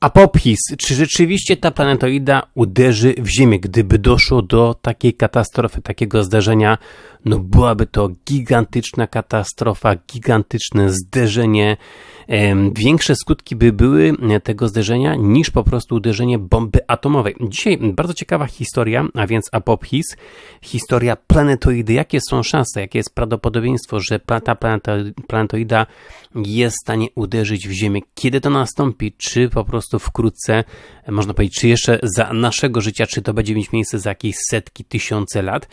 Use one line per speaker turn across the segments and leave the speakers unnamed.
Apophis, czy rzeczywiście ta planetoida uderzy w Ziemię, gdyby doszło do takiej katastrofy, takiego zdarzenia? No byłaby to gigantyczna katastrofa, gigantyczne zderzenie. Większe skutki by były tego zderzenia niż po prostu uderzenie bomby atomowej. Dzisiaj bardzo ciekawa historia, a więc Apophis, historia planetoidy. Jakie są szanse, jakie jest prawdopodobieństwo, że ta planetoida jest w stanie uderzyć w Ziemię? Kiedy to nastąpi? Czy po prostu wkrótce, można powiedzieć, czy jeszcze za naszego życia, czy to będzie mieć miejsce za jakieś setki, tysiące lat.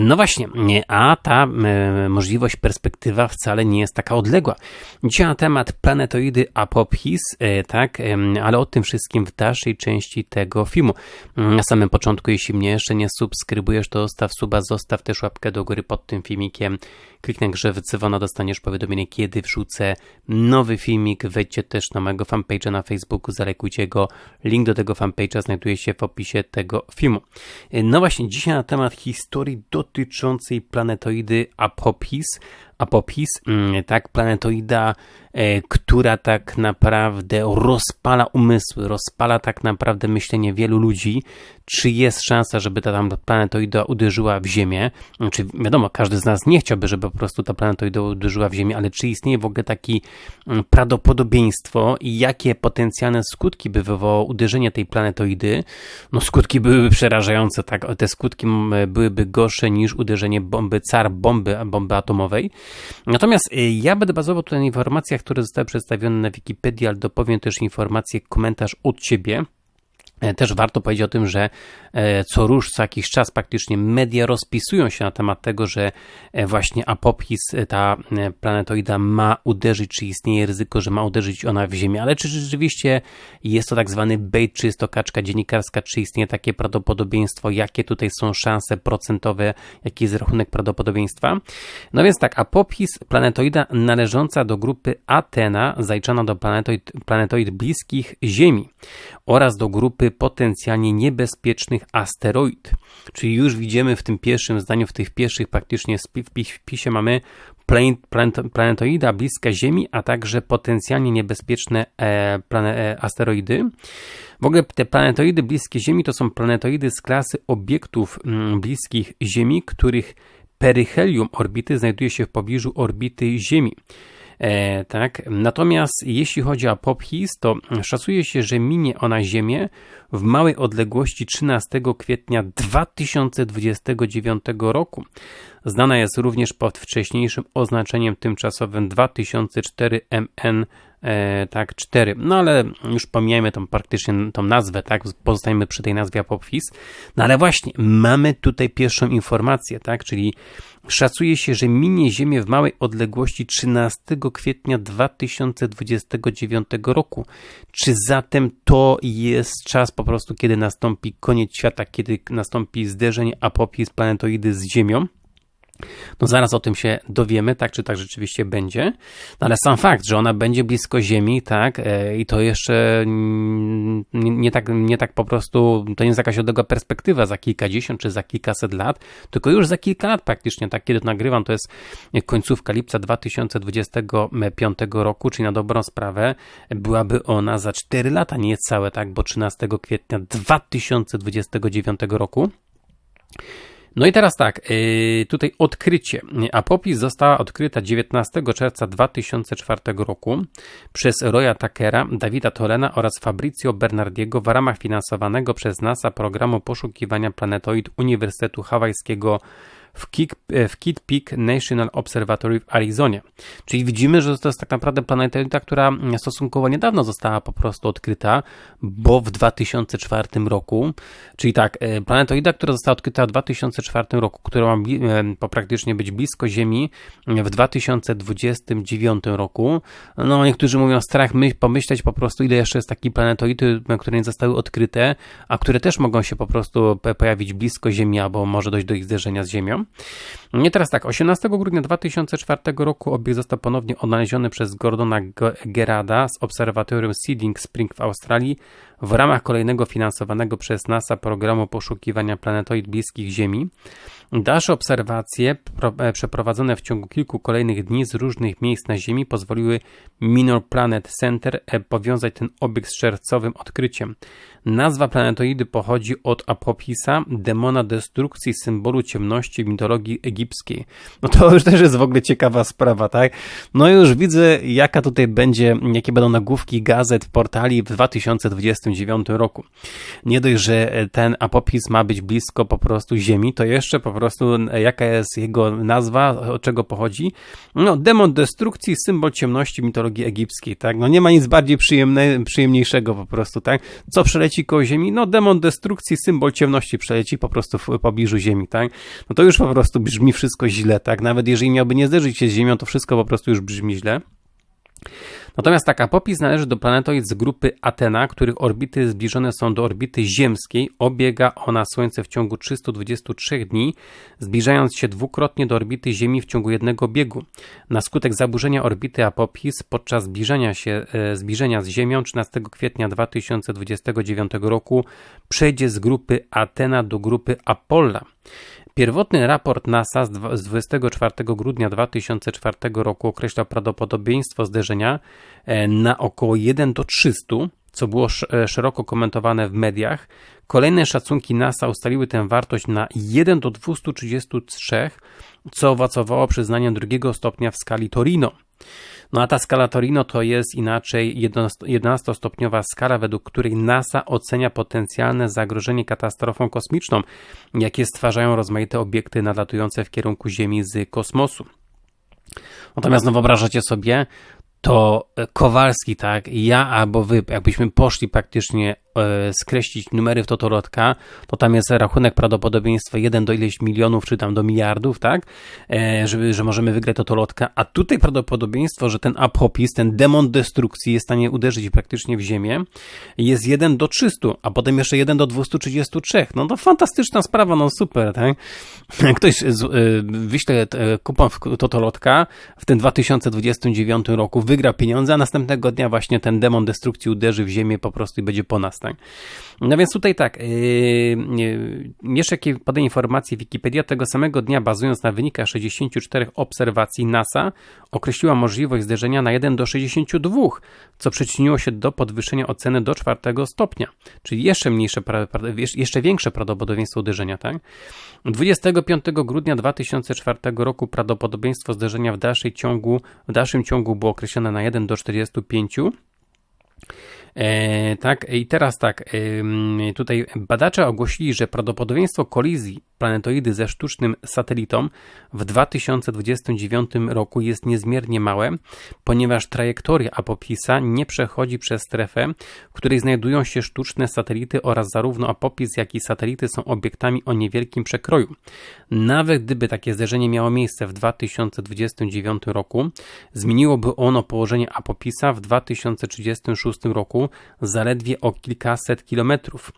No właśnie, a ta e, możliwość, perspektywa wcale nie jest taka odległa. Dzisiaj na temat planetoidy Apophis, e, tak, ale o tym wszystkim w dalszej części tego filmu. Na samym początku, jeśli mnie jeszcze nie subskrybujesz, to zostaw suba, zostaw też łapkę do góry pod tym filmikiem. Kliknę grze wycywana, dostaniesz powiadomienie, kiedy wrzucę nowy filmik. Wejdźcie też na mojego fanpage'a na Facebooku, zalekujcie go. Link do tego fanpage'a znajduje się w opisie tego filmu. No właśnie, dzisiaj na temat historii dotyczącej planetoidy Apophis. Apophis, mm, tak, planetoida E, która tak naprawdę rozpala umysły, rozpala tak naprawdę myślenie wielu ludzi, czy jest szansa, żeby ta tam planetoida uderzyła w Ziemię. Czy wiadomo, każdy z nas nie chciałby, żeby po prostu ta planetoida uderzyła w Ziemię, ale czy istnieje w ogóle takie mm, prawdopodobieństwo i jakie potencjalne skutki by wywołało uderzenie tej planetoidy? No skutki byłyby przerażające, tak? Te skutki mm, byłyby gorsze niż uderzenie bomby, car bomby, bomby atomowej. Natomiast y, ja będę bazował tutaj na informacjach, które zostały przedstawione na Wikipedii, ale dopowiem też informację, komentarz od Ciebie. E, też warto powiedzieć o tym, że co rusz, co jakiś czas praktycznie media rozpisują się na temat tego, że e, właśnie Apophis, ta planetoida ma uderzyć, czy istnieje ryzyko, że ma uderzyć ona w Ziemię, ale czy rzeczywiście jest to tak zwany bait, czy jest to kaczka dziennikarska, czy istnieje takie prawdopodobieństwo, jakie tutaj są szanse procentowe, jaki jest rachunek prawdopodobieństwa. No więc tak, Apophis, planetoida należąca do grupy Athena, zaliczana do planetoid, planetoid bliskich Ziemi oraz do grupy potencjalnie niebezpiecznych asteroid. Czyli już widzimy w tym pierwszym zdaniu, w tych pierwszych praktycznie wpisie mamy planetoida bliska Ziemi, a także potencjalnie niebezpieczne e, e, asteroidy. W ogóle te planetoidy bliskie Ziemi to są planetoidy z klasy obiektów mm, bliskich Ziemi, których peryhelium orbity znajduje się w pobliżu orbity Ziemi. E, tak? Natomiast jeśli chodzi o Apophis, to szacuje się, że minie ona Ziemię w małej odległości 13 kwietnia 2029 roku. Znana jest również pod wcześniejszym oznaczeniem tymczasowym 2004 MN tak, 4. No ale już pomijajmy tą praktycznie tą nazwę, tak, pozostajemy przy tej nazwie Apophis. No ale właśnie, mamy tutaj pierwszą informację, tak, czyli Szacuje się, że minie Ziemię w małej odległości 13 kwietnia 2029 roku. Czy zatem to jest czas po prostu, kiedy nastąpi koniec świata, kiedy nastąpi zderzenie apopii z planetoidy z Ziemią? No zaraz o tym się dowiemy, tak czy tak rzeczywiście będzie. No ale sam fakt, że ona będzie blisko Ziemi, tak, e, i to jeszcze nie, nie, tak, nie tak po prostu, to nie jest jakaś odległa perspektywa za kilkadziesiąt czy za kilkaset lat, tylko już za kilka lat praktycznie, tak, kiedy to nagrywam, to jest końcówka lipca 2025 roku, czyli na dobrą sprawę byłaby ona za 4 lata niecałe, tak, bo 13 kwietnia 2029 roku. No i teraz tak, y, tutaj odkrycie. Apopis została odkryta 19 czerwca 2004 roku przez Roya Takera, Davida Tolena oraz Fabrizio Bernardiego w ramach finansowanego przez NASA programu poszukiwania planetoid Uniwersytetu Hawajskiego w, Kick, e, w Kidd Peak National Observatory w Arizonie. Czyli widzimy, że to jest tak naprawdę planeta, która stosunkowo niedawno została po prostu odkryta, bo w 2004 roku, czyli tak, e, planetoida, która została odkryta w 2004 roku, która ma e, praktycznie być blisko Ziemi w 2029 roku. No, niektórzy mówią strach my, pomyśleć po prostu, ile jeszcze jest takich planetoidy, które nie zostały odkryte, a które też mogą się po prostu pojawić blisko Ziemi, albo może dojść do ich zderzenia z Ziemią. Nie teraz tak, 18 grudnia 2004 roku obiekt został ponownie odnaleziony przez Gordona Gerada z obserwatorium Seeding Spring w Australii w ramach kolejnego finansowanego przez NASA programu poszukiwania planetoid bliskich Ziemi. Dalsze obserwacje e, przeprowadzone w ciągu kilku kolejnych dni z różnych miejsc na Ziemi pozwoliły Minor Planet Center e, powiązać ten obiekt z czerwcowym odkryciem. Nazwa planetoidy pochodzi od Apopisa, demona destrukcji, symbolu ciemności w mitologii egipskiej. No to już też jest w ogóle ciekawa sprawa, tak? No już widzę, jaka tutaj będzie, jakie będą nagłówki gazet, portali w 2029 roku. Nie dość, że ten Apopis ma być blisko po prostu Ziemi, to jeszcze po prostu jaka jest jego nazwa, od czego pochodzi? No, demon destrukcji, symbol ciemności mitologii egipskiej, tak? No nie ma nic bardziej przyjemne, przyjemniejszego po prostu, tak? Co przeleci koło Ziemi, no demon destrukcji, symbol ciemności przeleci po prostu w pobliżu Ziemi, tak? No to już po prostu brzmi wszystko źle, tak? Nawet jeżeli miałby nie zderzyć się z Ziemią, to wszystko po prostu już brzmi źle. Natomiast taka popis należy do planetoid z grupy Atena, których orbity zbliżone są do orbity ziemskiej. Obiega ona Słońce w ciągu 323 dni, zbliżając się dwukrotnie do orbity Ziemi w ciągu jednego biegu. Na skutek zaburzenia orbity Apopis podczas zbliżenia się e, zbliżenia z Ziemią 13 kwietnia 2029 roku przejdzie z grupy Atena do grupy Apolla. Pierwotny raport NASA z 24 grudnia 2004 roku określał prawdopodobieństwo zderzenia e, na około 1 do 300, co było e, szeroko komentowane w mediach. Kolejne szacunki NASA ustaliły tę wartość na 1 do 233, co owocowało przyznaniem drugiego stopnia w skali Torino. No a ta skala Torino to jest inaczej 11-stopniowa skala, według której NASA ocenia potencjalne zagrożenie katastrofą kosmiczną, jakie stwarzają rozmaite obiekty nadlatujące w kierunku Ziemi z kosmosu. Natomiast no wyobrażacie sobie, to Kowalski, tak, ja albo wy, jakbyśmy poszli praktycznie E, skreślić numery w totolotka, to tam jest rachunek prawdopodobieństwa 1 do ileś milionów, czy tam do miliardów, tak? E, żeby, że możemy wygrać totolotka, a tutaj prawdopodobieństwo, że ten apopis, ten demon destrukcji jest w stanie uderzyć praktycznie w ziemię, jest 1 do 300, a potem jeszcze 1 do 233. No to fantastyczna sprawa, no super, tak? Ktoś z, e, wyśle kupon w totolotka w tym 2029 roku, wygra pieniądze, a następnego dnia właśnie ten demon destrukcji uderzy w ziemię po prostu i będzie po nas, tak? No więc tutaj tak, yy, jeszcze jakie podaje informacje Wikipedia, tego samego dnia bazując na wynikach 64 obserwacji NASA określiła możliwość zderzenia na 1 do 62, co przyczyniło się do podwyższenia oceny do czwartego stopnia, czyli jeszcze mniejsze, jeszcze większe prawdopodobieństwo uderzenia, tak? 25 grudnia 2004 roku prawdopodobieństwo zderzenia w, dalszej ciągu, w dalszym ciągu było określone na 1 do 45, E, tak, i teraz tak, e, tutaj badacze ogłosili, że prawdopodobieństwo kolizji planetoidy ze sztucznym satelitą w 2029 roku jest niezmiernie małe, ponieważ trajektoria Apopisa nie przechodzi przez strefę, w której znajdują się sztuczne satelity oraz zarówno Apopis, jak i satelity są obiektami o niewielkim przekroju. Nawet gdyby takie zderzenie miało miejsce w 2029 roku, zmieniłoby ono położenie Apopisa w 2036 roku zaledwie o kilkaset kilometrów.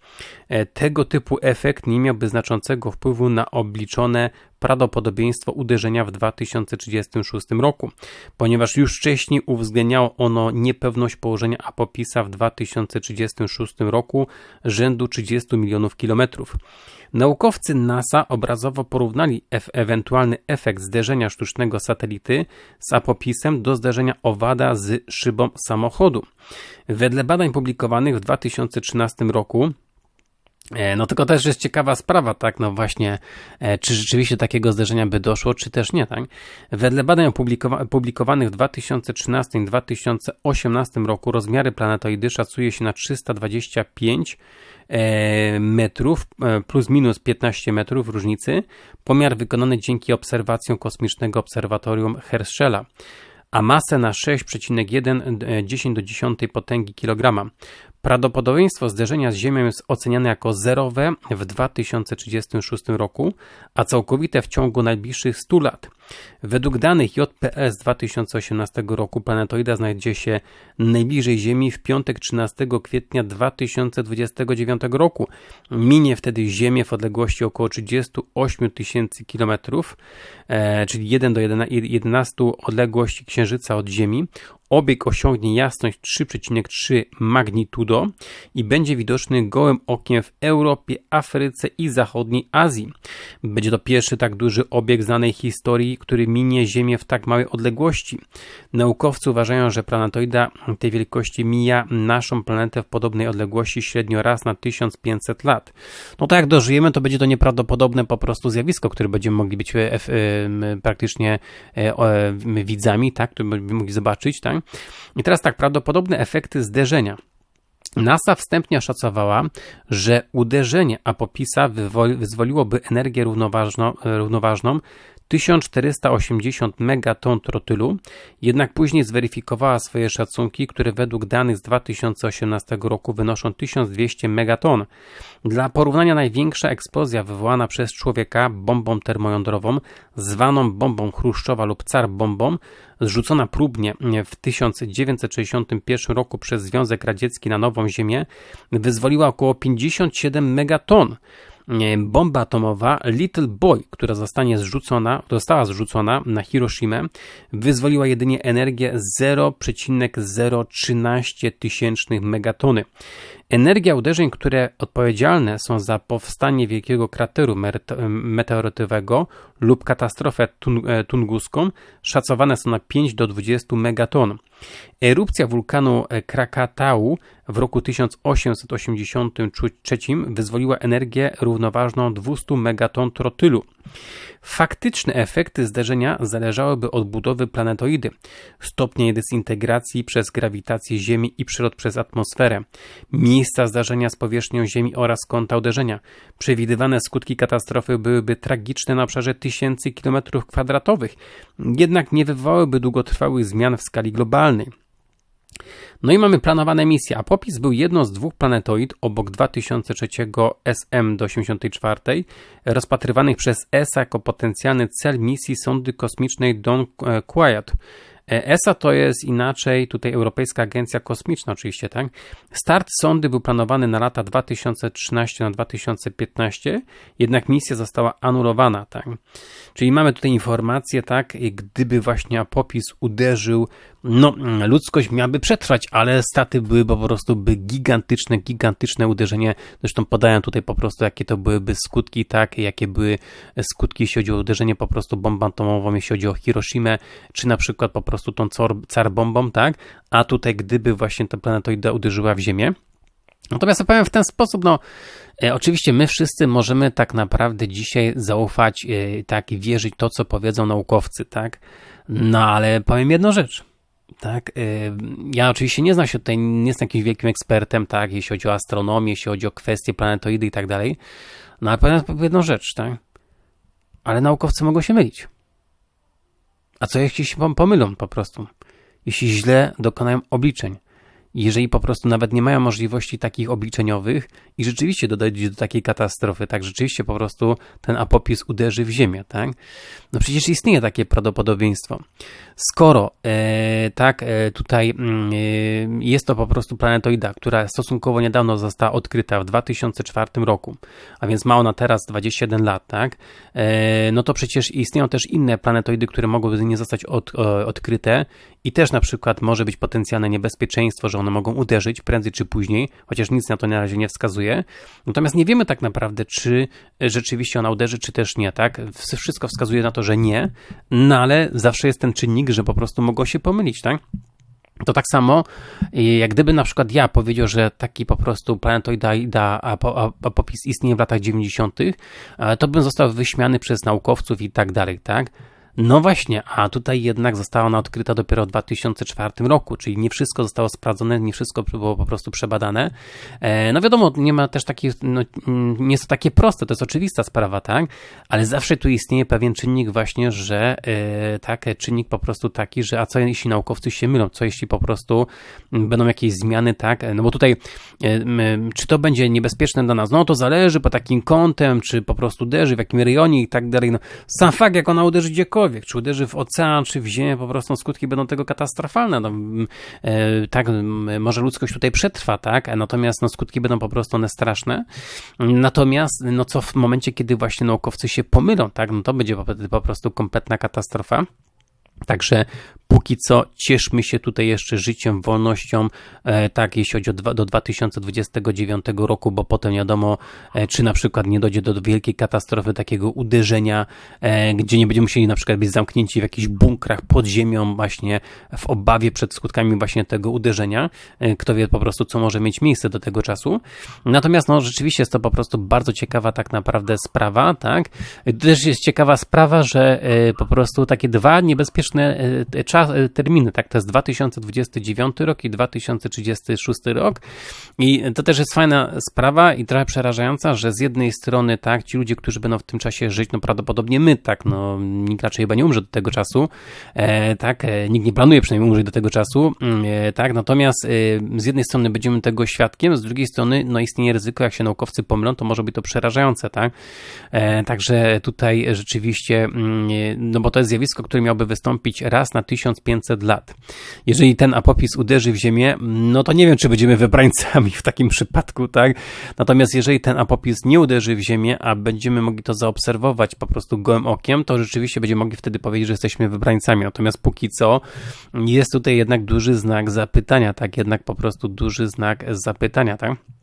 E, tego typu efekt nie miałby znaczącego wpływu wpływu na obliczone prawdopodobieństwo uderzenia w 2036 roku, ponieważ już wcześniej uwzględniało ono niepewność położenia apopisa w 2036 roku rzędu 30 milionów kilometrów. Naukowcy NASA obrazowo porównali ewentualny efekt zderzenia sztucznego satelity z apopisem do zderzenia owada z szybą samochodu. Wedle badań publikowanych w 2013 roku no tylko też jest ciekawa sprawa, tak, no właśnie, e, czy rzeczywiście takiego zderzenia by doszło, czy też nie, tak. Wedle badań opublikowanych w 2013 i 2018 roku rozmiary planetoidy szacuje się na 325 e, metrów, plus minus 15 metrów różnicy. Pomiar wykonany dzięki obserwacjom kosmicznego obserwatorium Herschela a masę na 6,1 10 do 10 potęgi kilograma. Prawdopodobieństwo zderzenia z Ziemią jest oceniane jako zerowe w 2036 roku, a całkowite w ciągu najbliższych 100 lat. Według danych JPS 2018 roku planetoida znajdzie się najbliżej Ziemi w piątek 13 kwietnia 2029 roku. Minie wtedy Ziemię w odległości około 38 tysięcy kilometrów, e, czyli 1 do 11 odległości Księżyca od Ziemi. Obieg osiągnie jasność 3,3 magnitudo i będzie widoczny gołym okiem w Europie, Afryce i zachodniej Azji. Będzie to pierwszy tak duży obieg znanej historii, który minie Ziemię w tak małej odległości. Naukowcy uważają, że planetoida tej wielkości mija naszą planetę w podobnej odległości średnio raz na 1500 lat. No tak jak dożyjemy, to będzie to nieprawdopodobne po prostu zjawisko, które będziemy mogli być e, praktycznie e, widzami, tak, które będziemy mogli zobaczyć, tak. I teraz tak, prawdopodobne efekty zderzenia. NASA wstępnie oszacowała, że uderzenie apopisa wyzwoliłoby energię równoważną, równoważną 1480 megaton trotylu, jednak później zweryfikowała swoje szacunki, które według danych z 2018 roku wynoszą 1200 megaton. Dla porównania największa eksplozja wywołana przez człowieka bombą termojądrową, zwaną bombą Chruszczowa lub car bombą, zrzucona próbnie w 1961 roku przez Związek Radziecki na Nową Ziemię, wyzwoliła około 57 megaton bomba atomowa Little Boy, która zostanie zrzucona, została zrzucona na Hiroshima, wyzwoliła jedynie energię 0,013 tysięcznych megatony. Energia uderzeń, które odpowiedzialne są za powstanie wielkiego krateru meteorytowego lub katastrofę e, tunguską, szacowane są na 5 do 20 megaton. Erupcja wulkanu e, Krakatau w roku 1883 wyzwoliła energię równoważną 200 megaton trotylu. Faktyczne efekty zderzenia zależałyby od budowy planetoidy, stopnia jej dezintegracji przez grawitację Ziemi i przylot przez atmosferę, miejsca zdarzenia z powierzchnią Ziemi oraz kąta uderzenia. Przewidywane skutki katastrofy byłyby tragiczne na obszarze tysięcy kilometrów kwadratowych, jednak nie wywołałyby długotrwałych zmian w skali globalnej. No i mamy planowane misje. Apopis był jedną z dwóch planetoid obok 2003 SM do 84, rozpatrywanych przez ESA jako potencjalny cel misji sondy kosmicznej Dawn Quiet. ESA to jest inaczej tutaj Europejska Agencja Kosmiczna oczywiście, tak? Start sondy był planowany na lata 2013 na 2015, jednak misja została anulowana, tak? Czyli mamy tutaj informację, tak, gdyby właśnie Apopis uderzył no, ludzkość miałaby przetrwać, ale staty były po prostu by gigantyczne, gigantyczne uderzenie. Zresztą podają tutaj po prostu, jakie to byłyby skutki, tak, jakie były skutki, jeśli chodzi o uderzenie po prostu bombą atomową, jeśli chodzi o Hiroshimę, czy na przykład po prostu tą car bombą, tak, a tutaj gdyby właśnie ta planetoida uderzyła w Ziemię. Natomiast powiem w ten sposób, no, e, oczywiście my wszyscy możemy tak naprawdę dzisiaj zaufać, e, tak, i wierzyć to, co powiedzą naukowcy, tak, no, ale powiem jedną rzecz. Tak, y, ja oczywiście nie znam się tutaj, nie jestem jakimś wielkim ekspertem, tak, jeśli chodzi o astronomię, jeśli chodzi o kwestie planetoidy i tak dalej. No ale powiem jedną rzecz, tak. Ale naukowcy mogą się mylić. A co jeśli się pomylą po prostu? Jeśli źle dokonają obliczeń? Jeżeli po prostu nawet nie mają możliwości takich obliczeniowych i rzeczywiście dojdzie do takiej katastrofy, tak, rzeczywiście po prostu ten apopis uderzy w ziemię, tak? No przecież istnieje takie prawdopodobieństwo. Skoro e, tak, e, tutaj mm, e, jest to po prostu planetoida, która stosunkowo niedawno została odkryta w 2004 roku, a więc ma ona teraz 21 lat, tak? E, no to przecież istnieją też inne planetoidy, które mogłyby nie zostać od, odkryte i też na przykład może być potencjalne niebezpieczeństwo, że one mogą uderzyć prędzej czy później, chociaż nic na to na razie nie wskazuje. Natomiast nie wiemy tak naprawdę, czy rzeczywiście ona uderzy, czy też nie, tak? Wszystko wskazuje na to, że nie, no ale zawsze jest ten czynnik, że po prostu mogło się pomylić, tak? To tak samo, jak gdyby na przykład ja powiedział, że taki po prostu planetoida apopis istnieje w latach 90., to bym został wyśmiany przez naukowców i tak dalej, tak? No właśnie, a tutaj jednak została ona odkryta dopiero w 2004 roku, czyli nie wszystko zostało sprawdzone, nie wszystko było po prostu przebadane. E, no wiadomo, nie ma też takich, no, nie jest to takie proste, to jest oczywista sprawa, tak? Ale zawsze tu istnieje pewien czynnik właśnie, że e, tak, czynnik po prostu taki, że a co jeśli naukowcy się mylą, co jeśli po prostu będą jakieś zmiany, tak? No bo tutaj, e, czy to będzie niebezpieczne dla nas? No to zależy po takim kątem, czy po prostu uderzy, w jakim rejonie i tak dalej. No, sam fakt, jak ona uderzy gdziekolwiek, czy uderzy w ocean, czy w ziemię, po prostu skutki będą tego katastrofalne. No, e, tak, może ludzkość tutaj przetrwa, tak? Natomiast no, skutki będą po prostu one straszne. Natomiast, no co w momencie, kiedy właśnie naukowcy się pomylą, tak? No to będzie po, po prostu kompletna katastrofa. Także póki co cieszmy się tutaj jeszcze życiem, wolnością, e, tak, jeśli chodzi o do 2029 roku, bo potem wiadomo, e, czy na przykład nie dojdzie do wielkiej katastrofy, takiego uderzenia, e, gdzie nie będziemy musieli na przykład być zamknięci w jakichś bunkrach pod ziemią, właśnie w obawie przed skutkami właśnie tego uderzenia. Kto wie po prostu, co może mieć miejsce do tego czasu. Natomiast, no, rzeczywiście jest to po prostu bardzo ciekawa tak naprawdę sprawa, tak. Też jest ciekawa sprawa, że po prostu takie dwa niebezpieczne czas, e, terminy, tak, to jest 2029 rok i 2036 rok. I to też jest fajna sprawa i trochę przerażająca, że z jednej strony, tak, ci ludzie, którzy będą w tym czasie żyć, no prawdopodobnie my, tak, no nikt raczej chyba nie umrze do tego czasu, e, tak, e, nikt nie planuje przynajmniej umrzeć do tego czasu, mm, e, tak, natomiast e, z jednej strony będziemy tego świadkiem, z drugiej strony, no istnieje ryzyko, jak się naukowcy pomylą, to może być to przerażające, tak, także tutaj rzeczywiście, mm, no bo to jest zjawisko, które miałby wystąpić raz na 1500 lat. Jeżeli ten apopis uderzy w Ziemię, no to nie wiem, czy będziemy wybrańcami w takim przypadku, tak? Natomiast jeżeli ten apopis nie uderzy w Ziemię, a będziemy mogli to zaobserwować po prostu gołym okiem, to rzeczywiście będziemy mogli wtedy powiedzieć, że jesteśmy wybrańcami. Natomiast póki co jest tutaj jednak duży znak zapytania, tak? Jednak po prostu duży znak zapytania, tak?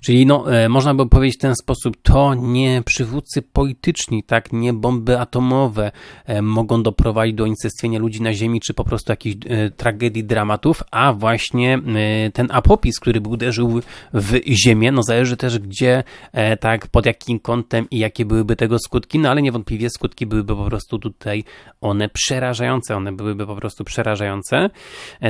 Czyli no, e, można by powiedzieć w ten sposób, to nie przywódcy polityczni, tak, nie bomby atomowe e, mogą doprowadzić do unicestwienia ludzi na ziemi, czy po prostu jakichś e, tragedii, dramatów, a właśnie ten apopis, który by uderzył w ziemię, no zależy też gdzie, tak, pod jakim kątem i jakie byłyby tego skutki, no ale niewątpliwie skutki byłyby po prostu tutaj one przerażające, one byłyby po prostu przerażające,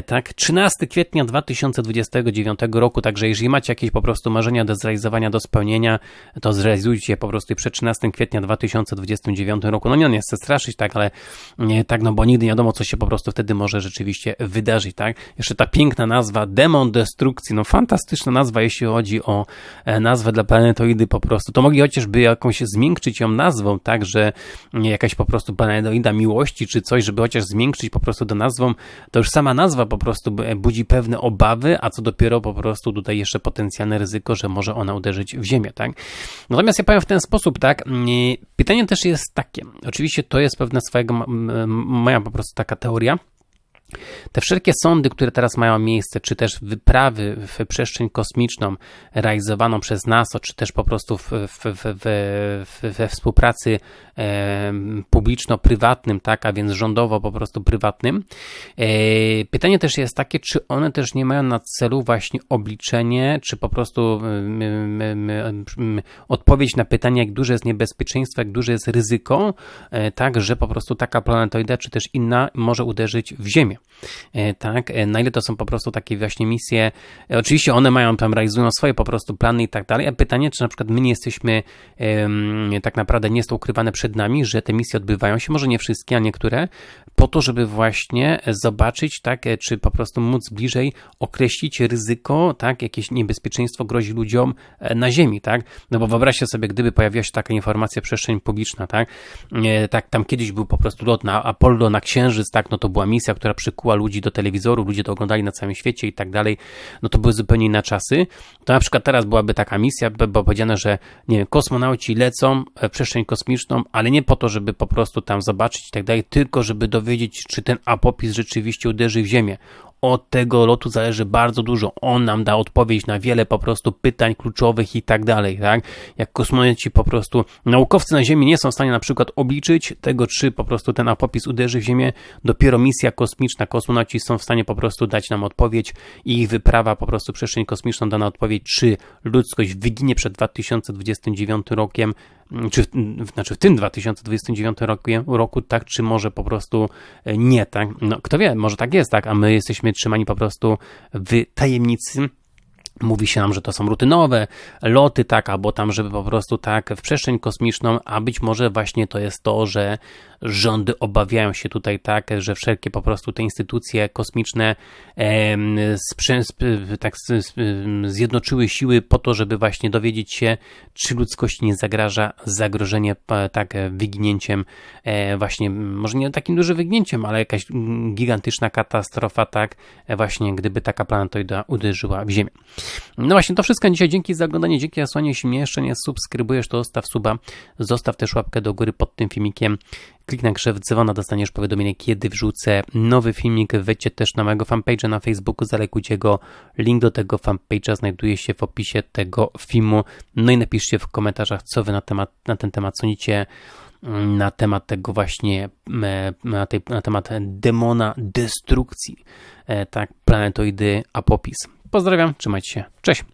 tak, 13 kwietnia 2029 roku, także jeżeli macie jakieś po prostu marzenia do zrealizowania, do spełnienia, to zrealizujcie po prostu przed 13 kwietnia 2029 roku. No nie, nie chcę straszyć, tak, ale nie, tak, no bo nigdy nie wiadomo, co się po prostu wtedy może rzeczywiście wydarzyć, tak. Jeszcze ta piękna nazwa Demon Destrukcji, no fantastyczna nazwa, jeśli chodzi o e, nazwę dla planetoidy po prostu. To mogli chociażby jakąś zmiękczyć ją nazwą, tak, że jakaś po prostu planetoida miłości, czy coś, żeby chociaż zmiękczyć po prostu do nazwą, to już sama nazwa po prostu budzi pewne obawy, a co dopiero po prostu tutaj jeszcze potencjalne ryzyko, że może ona uderzyć w ziemię, tak? Natomiast ja powiem w ten sposób, tak? Pytanie też jest takie. Oczywiście to jest pewna swojego, moja po prostu taka teoria, te wszelkie sądy, które teraz mają miejsce, czy też wyprawy w przestrzeń kosmiczną realizowaną przez NASA, czy też po prostu w, w, w, we współpracy e, publiczno-prywatnym, tak, a więc rządowo po prostu prywatnym. E, pytanie też jest takie, czy one też nie mają na celu właśnie obliczenie, czy po prostu odpowiedź na pytanie, jak duże jest niebezpieczeństwo, jak duże jest ryzyko, e, tak, że po prostu taka planetoida, czy też inna może uderzyć w Ziemię. E, tak, e, na ile to są po prostu takie właśnie misje, e, oczywiście one mają tam, realizują swoje po prostu plany i tak dalej, a pytanie, czy na przykład my nie jesteśmy, tak naprawdę nie jest to ukrywane przed nami, że te misje odbywają się, może nie wszystkie, a niektóre, po to, żeby właśnie zobaczyć, tak, czy po prostu móc bliżej określić ryzyko, tak, jakieś niebezpieczeństwo grozi ludziom na Ziemi, tak, no bo wyobraźcie sobie, gdyby pojawiła się taka informacja przestrzeń publiczna, tak, tak, tam kiedyś był po prostu lot na Apollo, na Księżyc, tak, no to była misja, która przykuła ludzi do telewizoru, ludzie to oglądali na całym świecie i tak dalej, no to były zupełnie inne czasy. To na przykład teraz byłaby taka misja, by było powiedziane, że nie wiem, kosmonauci lecą w przestrzeń kosmiczną, ale nie po to, żeby po prostu tam zobaczyć i tak dalej, tylko żeby dowiedzieć, czy ten apopis rzeczywiście uderzy w Ziemię od tego lotu zależy bardzo dużo. On nam da odpowiedź na wiele po prostu pytań kluczowych i tak dalej, tak? Jak kosmonauci po prostu, naukowcy na Ziemi nie są w stanie na przykład obliczyć tego, czy po prostu ten apopis uderzy w Ziemię, dopiero misja kosmiczna, kosmonauci są w stanie po prostu dać nam odpowiedź i ich wyprawa po prostu przestrzeń kosmiczną da nam odpowiedź, czy ludzkość wyginie przed 2029 rokiem, czy w, znaczy w tym 2029 roku, roku, tak, czy może po prostu nie, tak? No, kto wie, może tak jest, tak, a my jesteśmy trzymani po prostu w tajemnicy. Mówi się nam, że to są rutynowe loty, tak, albo tam, żeby po prostu tak w przestrzeń kosmiczną, a być może właśnie to jest to, że rządy obawiają się tutaj tak, że wszelkie po prostu te instytucje kosmiczne tak, zjednoczyły siły po to, żeby właśnie dowiedzieć się, czy ludzkości nie zagraża zagrożenie tak wyginięciem, e, właśnie może nie takim dużym wyginięciem, ale jakaś gigantyczna katastrofa, tak, właśnie gdyby taka planetoida uderzyła w Ziemię. No właśnie, to wszystko dzisiaj. Dzięki za oglądanie, dzięki za słuchanie. Jeśli mnie jeszcze nie subskrybujesz, to zostaw suba, zostaw też łapkę do góry pod tym filmikiem. Kliknij na krzew dzwona, dostaniesz powiadomienie, kiedy wrzucę nowy filmik. Wejdźcie też na mojego fanpage'a na Facebooku, zalekujcie go. Link do tego fanpage'a znajduje się w opisie tego filmu. No i napiszcie w komentarzach, co wy na, temat, na ten temat sądzicie na temat tego właśnie, na, tej, na temat demona destrukcji, e, tak, planetoidy Apopis. Pozdrawiam, trzymajcie się, cześć!